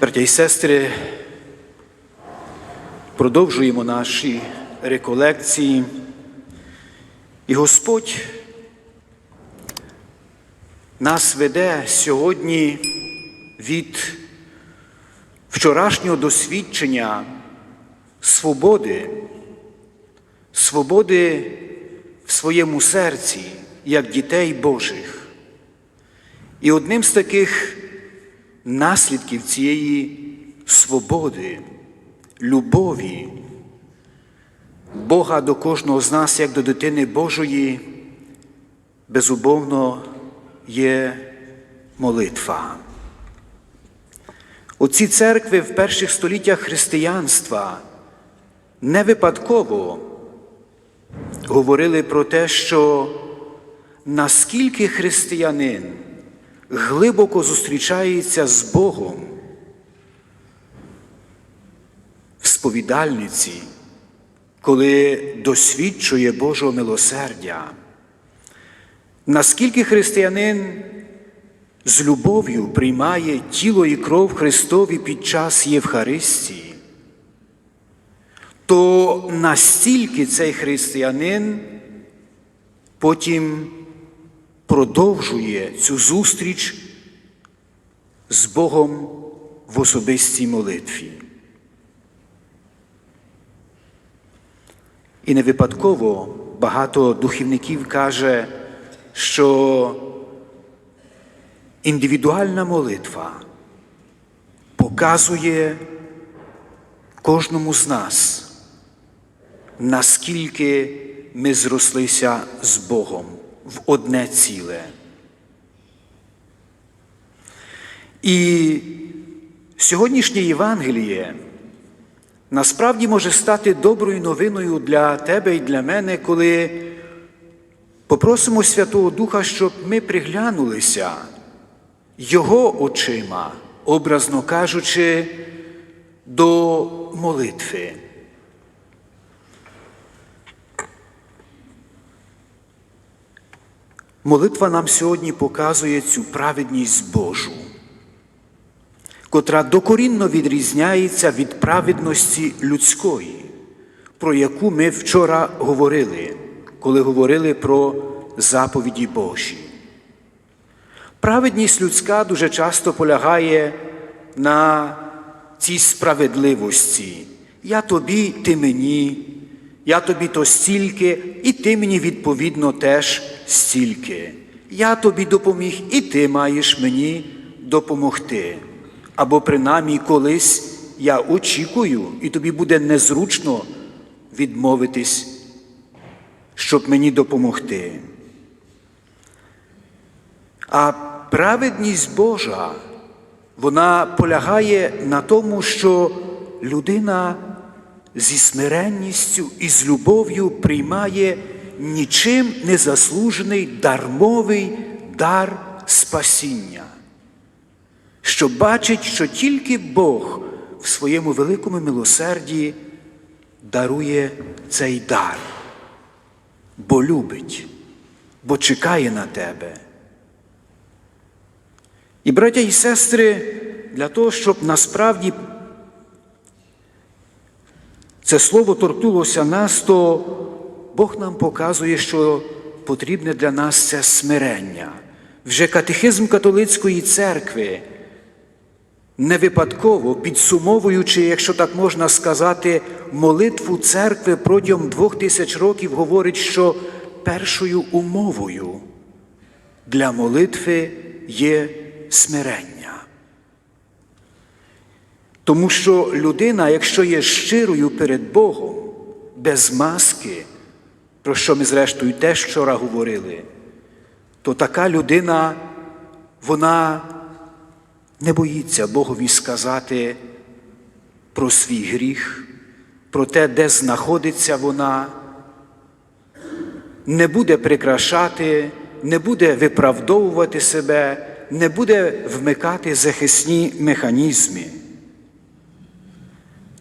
Браття і сестри, продовжуємо наші реколекції. І Господь нас веде сьогодні від вчорашнього досвідчення свободи, свободи в своєму серці, як дітей Божих. І одним з таких наслідків цієї свободи, любові Бога до кожного з нас, як до дитини Божої, безумовно є молитва. Оці церкви в перших століттях християнства не випадково говорили про те, що наскільки християнин глибоко зустрічається з Богом. В сповідальниці, коли досвідчує Божого милосердя, наскільки християнин з любов'ю приймає тіло і кров Христові під час Євхаристії, то настільки цей християнин потім продовжує цю зустріч з Богом в особистій молитві. І не випадково багато духівників каже, що індивідуальна молитва показує кожному з нас, наскільки ми зрослися з Богом в одне ціле. І сьогоднішнє Євангеліє насправді може стати доброю новиною для тебе і для мене, коли попросимо Святого Духа, щоб ми приглянулися Його очима, образно кажучи, до молитви. Молитва нам сьогодні показує цю праведність Божу, котра докорінно відрізняється від праведності людської, про яку ми вчора говорили, коли говорили про заповіді Божі. Праведність людська дуже часто полягає на цій справедливості. Я тобі, ти мені, я тобі то стільки, і ти мені відповідно теж стільки. Я тобі допоміг, і ти маєш мені допомогти. Або принаймні колись я очікую, і тобі буде незручно відмовитись, щоб мені допомогти. А праведність Божа, вона полягає на тому, що людина зі смиренністю і з любов'ю приймає нічим не заслужений дармовий дар спасіння, що бачить, що тільки Бог в своєму великому милосерді дарує цей дар, бо любить, бо чекає на тебе. І, браття і сестри, для того, щоб насправді це слово торкнулося нас, то Бог нам показує, що потрібне для нас це смирення. Вже катехизм католицької церкви, не випадково підсумовуючи, якщо так можна сказати, молитву церкви протягом двох тисяч років, говорить, що першою умовою для молитви є смирення. Тому що людина, якщо є щирою перед Богом, без маски, про що ми зрештою теж вчора говорили, то така людина, вона не боїться Богові сказати про свій гріх, про те, де знаходиться вона, не буде прикрашати, не буде виправдовувати себе, не буде вмикати захисні механізми.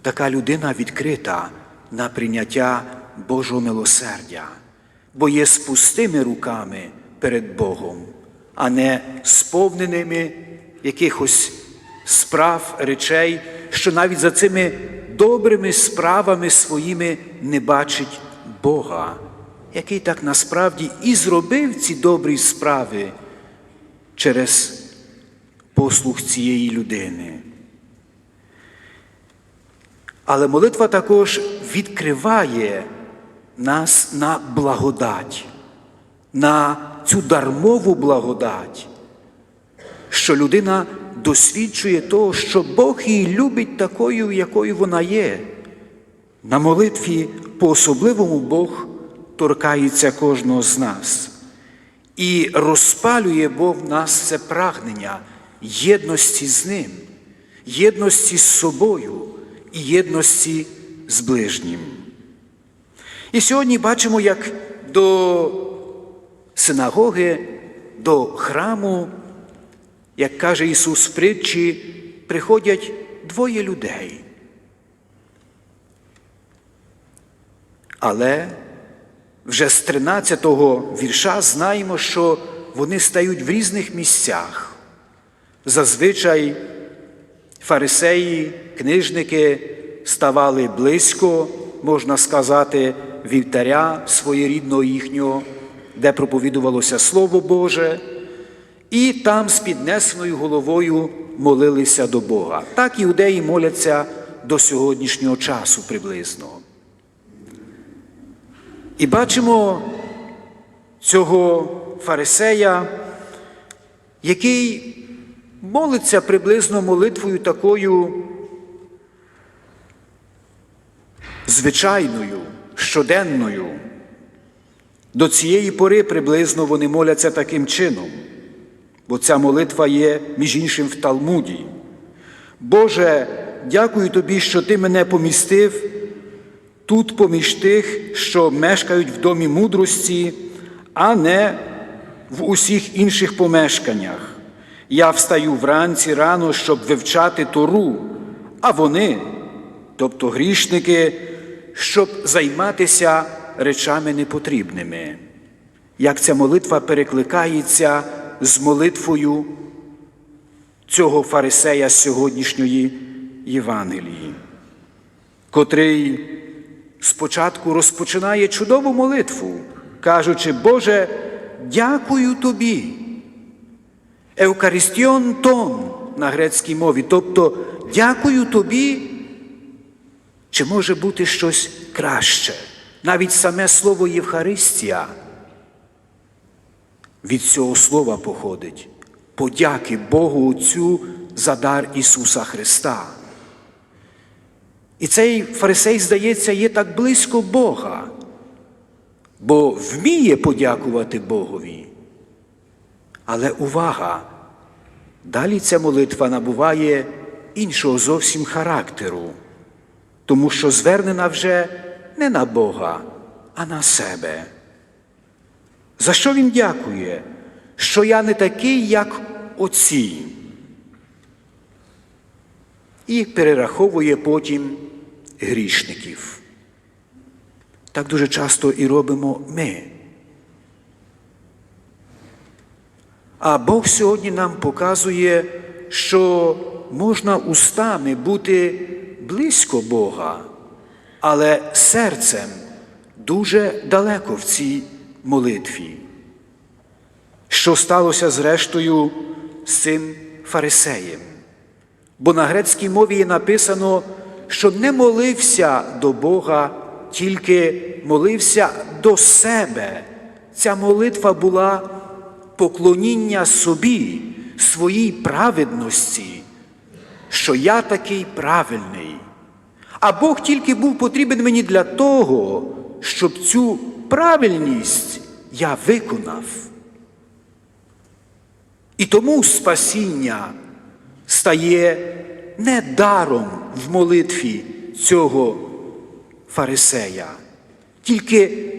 Така людина відкрита на прийняття Божого милосердя, бо є з пустими руками перед Богом, а не сповненими якихось справ, речей, що навіть за цими добрими справами своїми не бачить Бога, який так насправді і зробив ці добрі справи через послуг цієї людини. Але молитва також відкриває нас на благодать, на цю дармову благодать, що людина досвідчує того, що Бог її любить такою, якою вона є. На молитві по-особливому Бог торкається кожного з нас і розпалює Бог в нас це прагнення єдності з Ним, єдності з собою і єдності з ближнім. І сьогодні бачимо, як до синагоги, до храму, як каже Ісус в притчі, приходять двоє людей. Але вже з 13-го вірша знаємо, що вони стають в різних місцях. Зазвичай фарисеї, книжники ставали близько, можна сказати, вівтаря своєрідного їхнього, де проповідувалося Слово Боже, і там з піднесеною головою молилися до Бога. Так іудеї моляться до сьогоднішнього часу приблизно. І бачимо цього фарисея, який молиться приблизно молитвою такою звичайною, щоденною. До цієї пори приблизно вони моляться таким чином, бо ця молитва є, між іншим, в Талмуді. Боже, дякую тобі, що ти мене помістив тут поміж тих, що мешкають в домі мудрості, а не в усіх інших помешканнях. Я встаю вранці рано, щоб вивчати Тору, а вони, тобто грішники, щоб займатися речами непотрібними. Як ця молитва перекликається з молитвою цього фарисея сьогоднішньої Євангелії, котрий спочатку розпочинає чудову молитву, кажучи, Боже, дякую тобі. Евкаристіон тон на грецькій мові, тобто дякую тобі, чи може бути щось краще? Навіть саме слово Євхаристія від цього слова походить. Подяки Богу Отцю за дар Ісуса Христа. І цей фарисей, здається, є так близько Бога, бо вміє подякувати Богові. Але увага! Далі ця молитва набуває іншого зовсім характеру, тому що звернена вже не на Бога, а на себе. За що він дякує? Що я не такий, як оці. І перераховує потім грішників. Так дуже часто і робимо ми. А Бог сьогодні нам показує, що можна устами бути близько Бога, але серцем дуже далеко в цій молитві. Що сталося зрештою з цим фарисеєм? Бо на грецькій мові є написано, що не молився до Бога, тільки молився до себе. Ця молитва була поклоніння собі, своїй праведності, що я такий правильний. А Бог тільки був потрібен мені для того, щоб цю правильність я виконав. І тому спасіння стає не даром в молитві цього фарисея, тільки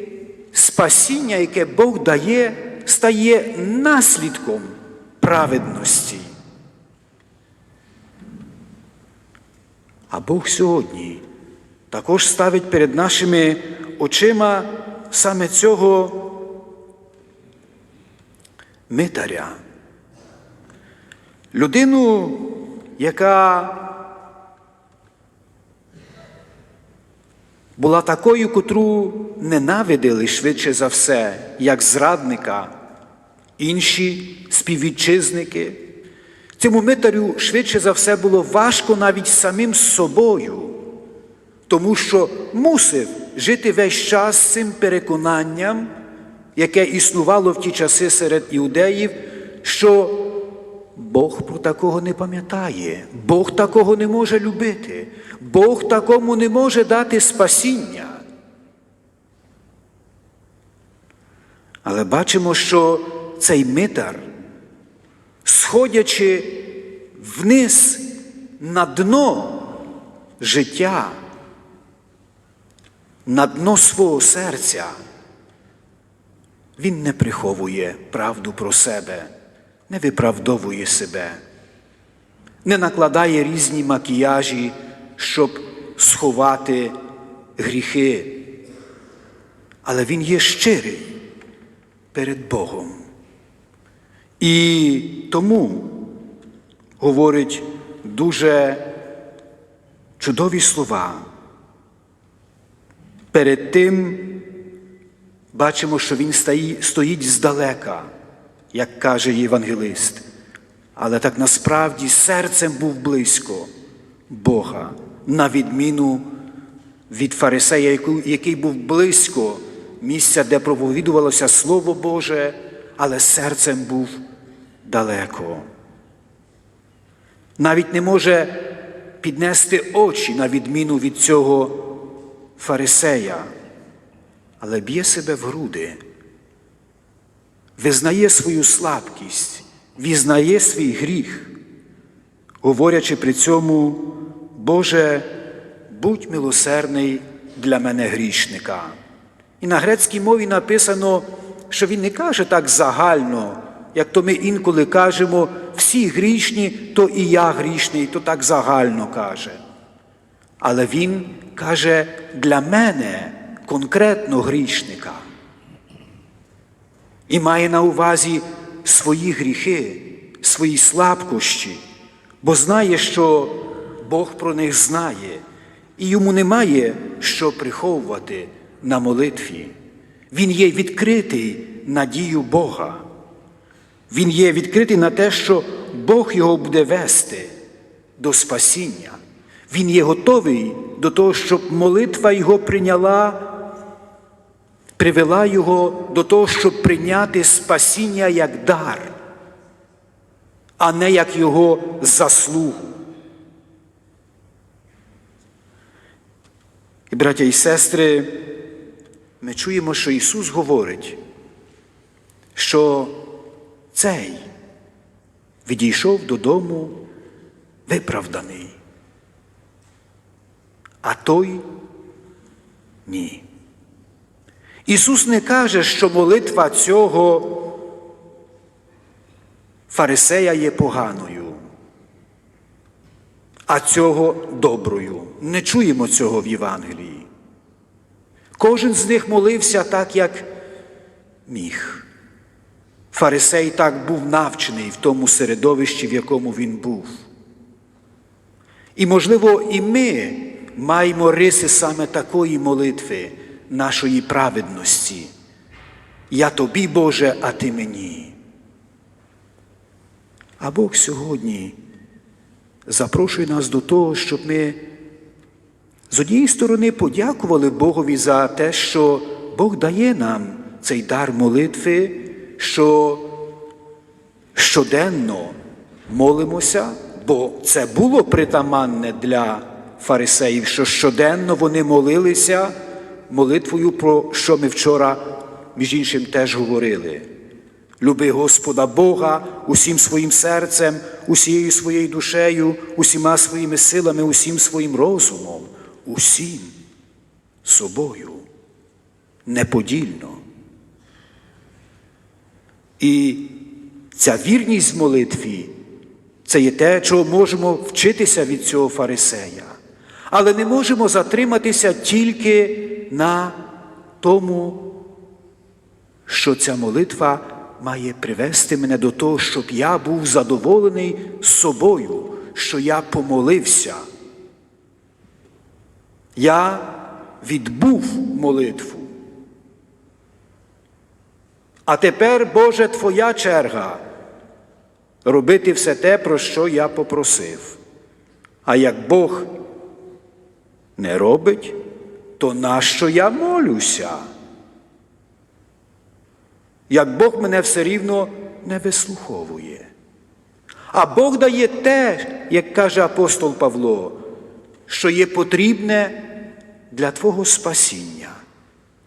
спасіння, яке Бог дає, стає наслідком праведності. А Бог сьогодні також ставить перед нашими очима саме цього митаря, Людину, яка була такою, котру ненавидили швидше за все, як зрадника, інші співвітчизники. Цьому митарю швидше за все було важко навіть самим собою, тому що мусив жити весь час цим переконанням, яке існувало в ті часи серед іудеїв, що Бог про такого не пам'ятає, Бог такого не може любити, Бог такому не може дати спасіння. Але бачимо, що цей митар, сходячи вниз на дно життя, на дно свого серця, він не приховує правду про себе, не виправдовує себе, не накладає різні макіяжі, щоб сховати гріхи. Але він є щирий перед Богом. І тому говорить дуже чудові слова. Перед тим бачимо, що він стоїть здалека, як каже євангелист, але так насправді серцем був близько Бога, на відміну від фарисея, який був близько місця, де проповідувалося Слово Боже, але серцем був далеко. Навіть не може піднести очі на відміну від цього фарисея, але б'є себе в груди, визнає свою слабкість, візнає свій гріх, говорячи при цьому, Боже, будь милосердний для мене грішника. І на грецькій мові написано, що він не каже так загально, як то ми інколи кажемо, всі грішні, то і я грішний, то так загально каже. Але він каже для мене конкретно грішника. І має на увазі свої гріхи, свої слабкощі, бо знає, що Бог про них знає, і йому немає що приховувати на молитві. Він є відкритий на дію Бога. Він є відкритий на те, що Бог його буде вести до спасіння. Він є готовий до того, щоб молитва його прийняла, привела його до того, щоб прийняти спасіння як дар, а не як його заслугу. І, браття і сестри, ми чуємо, що Ісус говорить, що цей відійшов додому виправданий, а той ні. Ісус не каже, що молитва цього фарисея є поганою, а цього доброю. Не чуємо цього в Євангелії. Кожен з них молився так, як міг. Фарисей так був навчений в тому середовищі, в якому він був. І, можливо, і ми маємо риси саме такої молитви, нашої праведності. Я тобі, Боже, а ти мені. А Бог сьогодні запрошує нас до того, щоб ми з однієї сторони подякували Богові за те, що Бог дає нам цей дар молитви, що щоденно молимося, бо це було притаманне для фарисеїв, що щоденно вони молилися молитвою, про що ми вчора, між іншим, теж говорили. Люби Господа Бога усім своїм серцем, усією своєю душею, усіма своїми силами, усім своїм розумом, усім собою, неподільно. І ця вірність в молитві це є те, чого можемо вчитися від цього фарисея. Але не можемо затриматися тільки на тому, що ця молитва має привести мене до того, щоб я був задоволений собою, що я помолився. Я відбув молитву. А тепер, Боже, Твоя черга робити все те, про що я попросив. А як Бог не робить, то нащо я молюся? Як Бог мене все рівно не вислуховує. А Бог дає те, як каже апостол Павло, що є потрібне для Твого спасіння.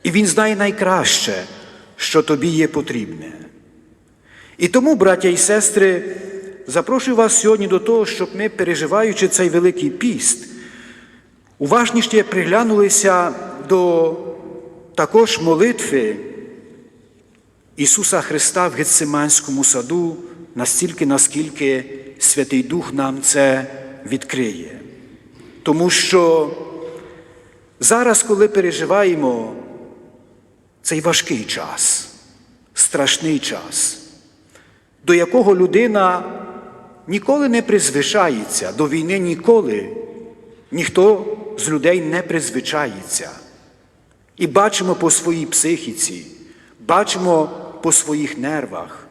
І Він знає найкраще, що тобі є потрібне. І тому, браття і сестри, запрошую вас сьогодні до того, щоб ми, переживаючи цей Великий піст, уважніше приглянулися до також молитви Ісуса Христа в Гетсиманському саду, настільки, наскільки Святий Дух нам це відкриє. Тому що зараз, коли переживаємо цей важкий час, страшний час, до якого людина ніколи не призвичається, до війни ніколи ніхто з людей не призвичається. І бачимо по своїй психіці, бачимо по своїх нервах.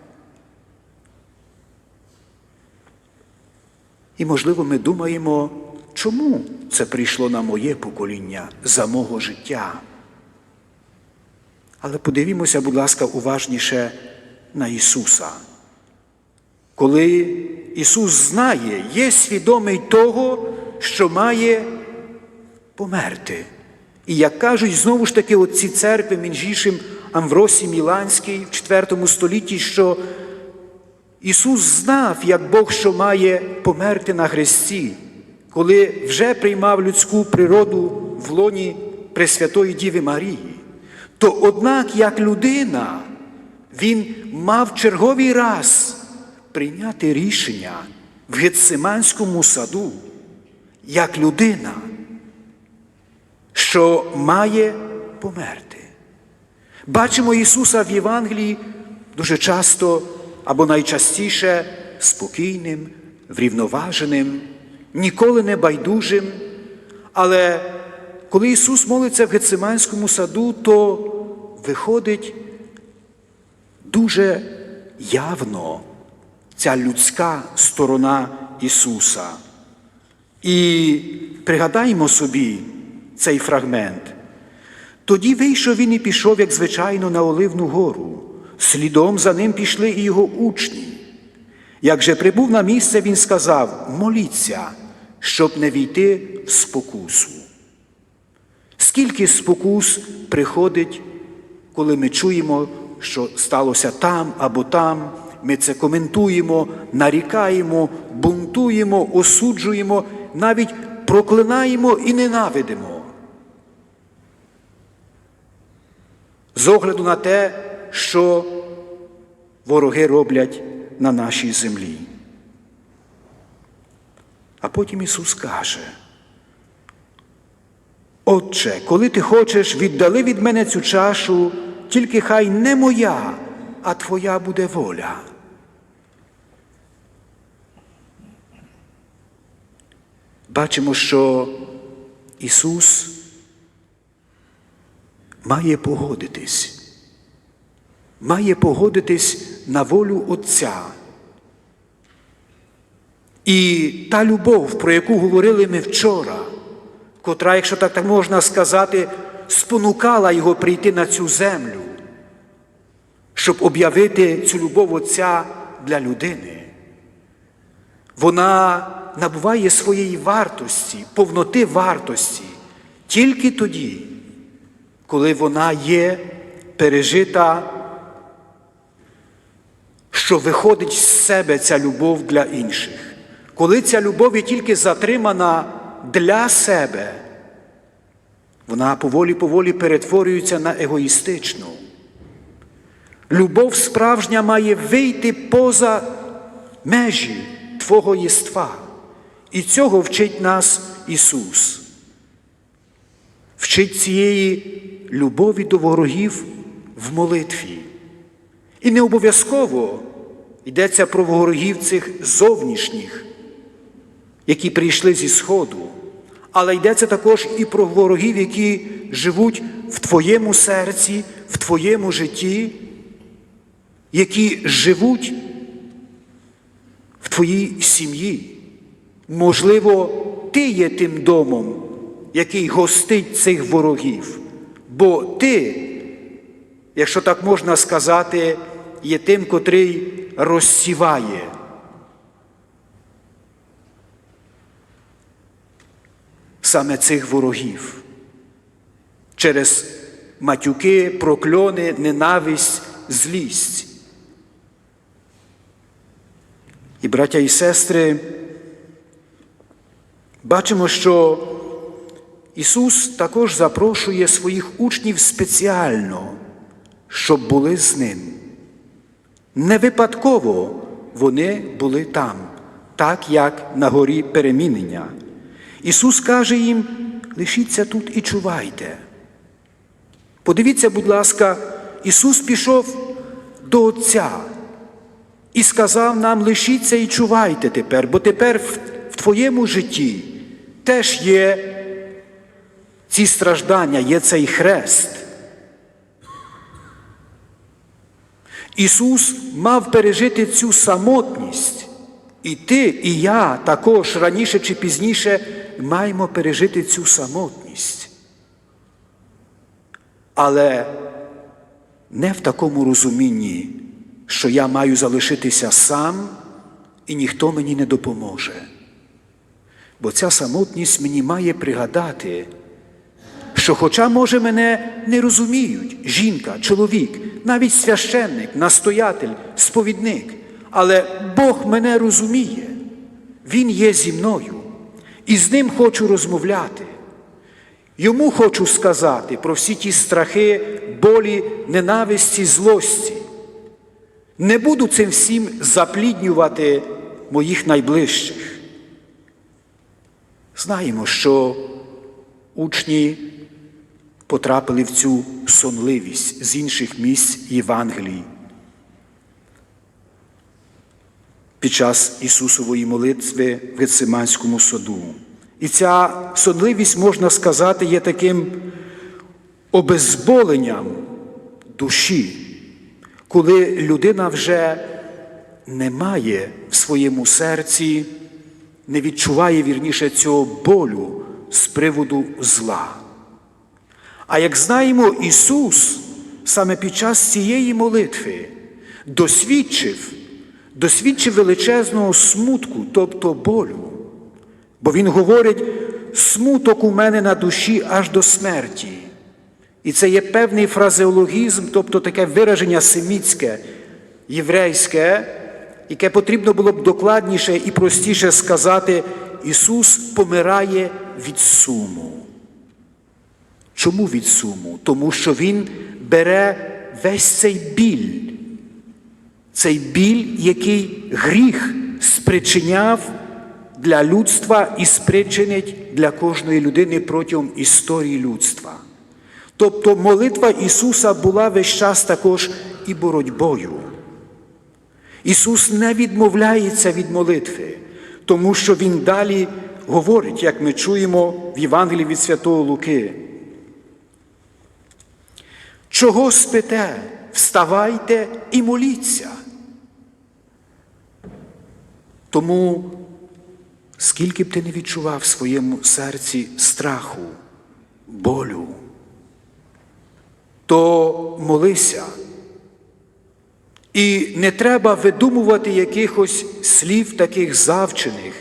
І, можливо, ми думаємо, чому це прийшло на моє покоління за мого життя. Але подивімося, будь ласка, уважніше на Ісуса. Коли Ісус знає, є свідомий того, що має померти. І як кажуть знову ж таки отці церкви, між іншим Амвросій Міланський в IV столітті, що Ісус знав, як Бог, що має померти на хресті, коли вже приймав людську природу в лоні Пресвятої Діви Марії, то однак, як людина, Він мав черговий раз прийняти рішення в Гетсиманському саду, як людина, що має померти. Бачимо Ісуса в Євангелії дуже часто або найчастіше спокійним, врівноваженим, ніколи не байдужим. Але коли Ісус молиться в Гециманському саду, то виходить дуже явно ця людська сторона Ісуса. І пригадаємо собі цей фрагмент. Тоді вийшов він і пішов, як звичайно, на Оливну гору. Слідом за ним пішли і його учні. Як же прибув на місце, він сказав: моліться, щоб не війти в спокусу. Скільки спокус приходить, коли ми чуємо, що сталося там або там, ми це коментуємо, нарікаємо, бунтуємо, осуджуємо, навіть проклинаємо і ненавидимо. З огляду на те, що вороги роблять на нашій землі. А потім Ісус каже, Отче, коли ти хочеш, віддали від мене цю чашу, тільки хай не моя, а Твоя буде воля. Бачимо, що Ісус має погодитись має погодитись на волю Отця. І та любов, про яку говорили ми вчора, котра, якщо так, можна сказати, спонукала його прийти на цю землю, щоб об'явити цю любов Отця для людини, вона набуває своєї вартості, повноти вартості тільки тоді, коли вона є пережита що виходить з себе ця любов для інших. Коли ця любов є тільки затримана для себе, вона поволі-поволі перетворюється на егоїстичну. Любов справжня має вийти поза межі Твого єства. І цього вчить нас Ісус. Вчить цієї любові до ворогів в молитві. І не обов'язково йдеться про ворогів цих зовнішніх, які прийшли зі Сходу, але йдеться також і про ворогів, які живуть в твоєму серці, в твоєму житті, які живуть в твоїй сім'ї. Можливо, ти є тим домом, який гостить цих ворогів, бо ти, якщо так можна сказати, є тим, котрий розсіває. Саме цих ворогів через матюки, прокльони, ненависть, злість. І, браття і сестри, бачимо, що Ісус також запрошує своїх учнів спеціально, щоб були з Ним. Не випадково вони були там, так як на горі перемінення. Ісус каже їм: лишіться тут і чувайте. Подивіться, будь ласка, Ісус пішов до Отця і сказав нам: лишіться і чувайте тепер, бо тепер в, твоєму житті теж є ці страждання, є цей хрест. Ісус мав пережити цю самотність. І ти, і я також раніше чи пізніше маємо пережити цю самотність. Але не в такому розумінні, що я маю залишитися сам і ніхто мені не допоможе. Бо ця самотність мені має пригадати, що, хоча, може, мене не розуміють жінка, чоловік, навіть священник, настоятель, сповідник, але Бог мене розуміє, Він є зі мною, і з ним хочу розмовляти. Йому хочу сказати про всі ті страхи, болі, ненависті, злості. Не буду цим всім запліднювати моїх найближчих. Знаємо, що учні потрапили в цю сонливість з інших місць Євангелії. Під час Ісусової молитви в Гециманському саду. І ця сонливість, можна сказати, є таким обезболенням душі, коли людина вже не має в своєму серці, не відчуває вірніше цього болю з приводу зла. А як знаємо, Ісус саме під час цієї молитви досвідчив, досвідчив величезного смутку, тобто болю. Бо Він говорить, смуток у мене на душі аж до смерті. І це є певний фразеологізм, тобто таке вираження семітське, єврейське, яке потрібно було б докладніше і простіше сказати, Ісус помирає від суму. Чому від суму? Тому що Він бере весь цей біль, цей біль, який гріх спричиняв для людства і спричинить для кожної людини протягом історії людства. Тобто молитва Ісуса була весь час також і боротьбою. Ісус не відмовляється від молитви, тому що Він далі говорить, як ми чуємо в Євангелії від Святого Луки. Чого спите? Вставайте і моліться. Тому, скільки б ти не відчував в своєму серці страху, болю, то молися. І не треба видумувати якихось слів таких завчених.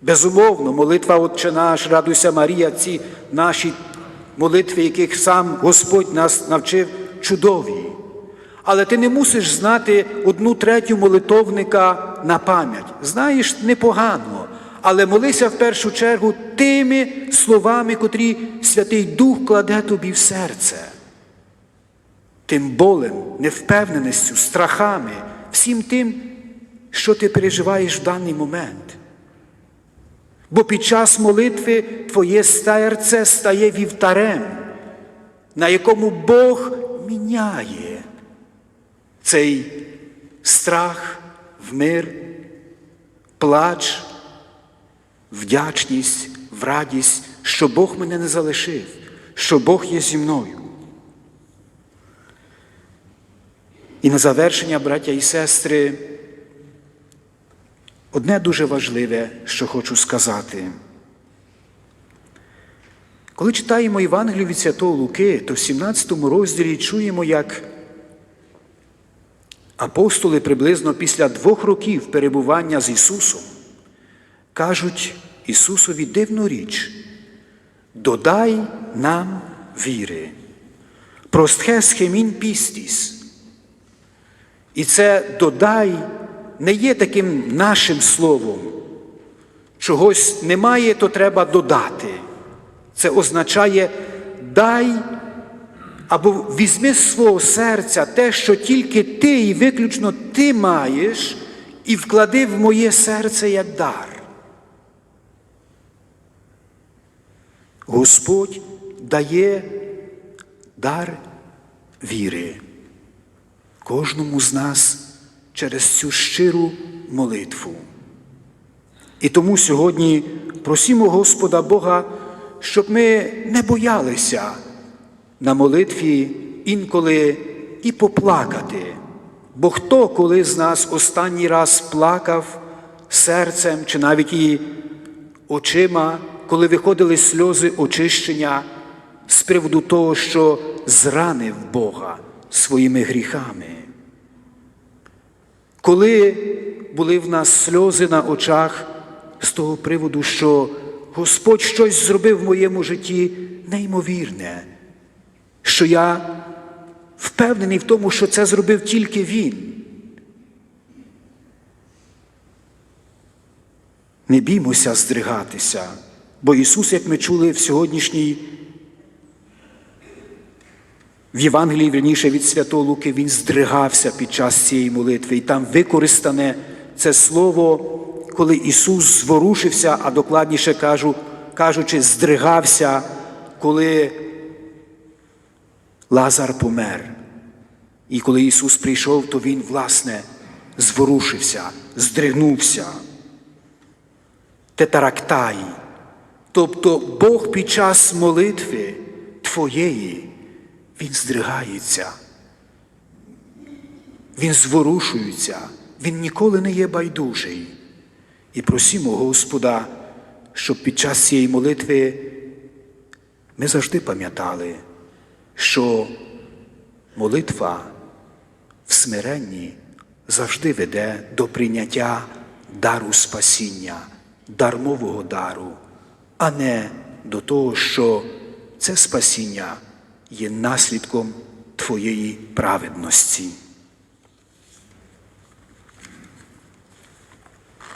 Безумовно, молитва Отче наш, радуйся Марія, ці наші молитви, яких сам Господь нас навчив, чудові. Але ти не мусиш знати одну третю молитовника на пам'ять. Знаєш непогано, але молися в першу чергу тими словами, котрі Святий Дух кладе тобі в серце. Тим болем, невпевненістю, страхами, всім тим, що ти переживаєш в даний момент. Бо під час молитви твоє серце стає вівтарем, на якому Бог міняє цей страх в мир, плач, вдячність, в радість, що Бог мене не залишив, що Бог є зі мною. І на завершення, браття і сестри, одне дуже важливе, що хочу сказати. Коли читаємо Євангелію від Святого Луки, то в 17 розділі чуємо, як апостоли приблизно після двох років перебування з Ісусом кажуть Ісусові дивну річ, додай нам віри, простхе схемін пістіс. І це додай не є таким нашим словом. Чогось немає, то треба додати. Це означає дай або візьми з свого серця те, що тільки ти і виключно ти маєш, і вклади в моє серце як дар. Господь дає дар віри кожному з нас через цю щиру молитву. І тому сьогодні просимо Господа Бога, щоб ми не боялися на молитві інколи і поплакати. Бо хто коли з нас останній раз плакав серцем чи навіть і очима, коли виходили сльози очищення з приводу того, що зранив Бога своїми гріхами. Коли були в нас сльози на очах з того приводу, що Господь щось зробив в моєму житті неймовірне, що я впевнений в тому, що це зробив тільки Він. Не біймося здригатися, бо Ісус, як ми чули в сьогоднішній в Євангелії, вірніше від Святого Луки, він здригався під час цієї молитви, і там використане це слово, коли Ісус зворушився, а докладніше кажу, кажучи, здригався, коли Лазар помер. І коли Ісус прийшов, то Він, власне, зворушився, здригнувся. Тетарактай. Тобто Бог під час молитви Твоєї. Він здригається, він зворушується, він ніколи не є байдужий. І просімо Господа, щоб під час цієї молитви ми завжди пам'ятали, що молитва в смиренні завжди веде до прийняття дару спасіння, дармового дару, а не до того, що це спасіння є наслідком Твоєї праведності.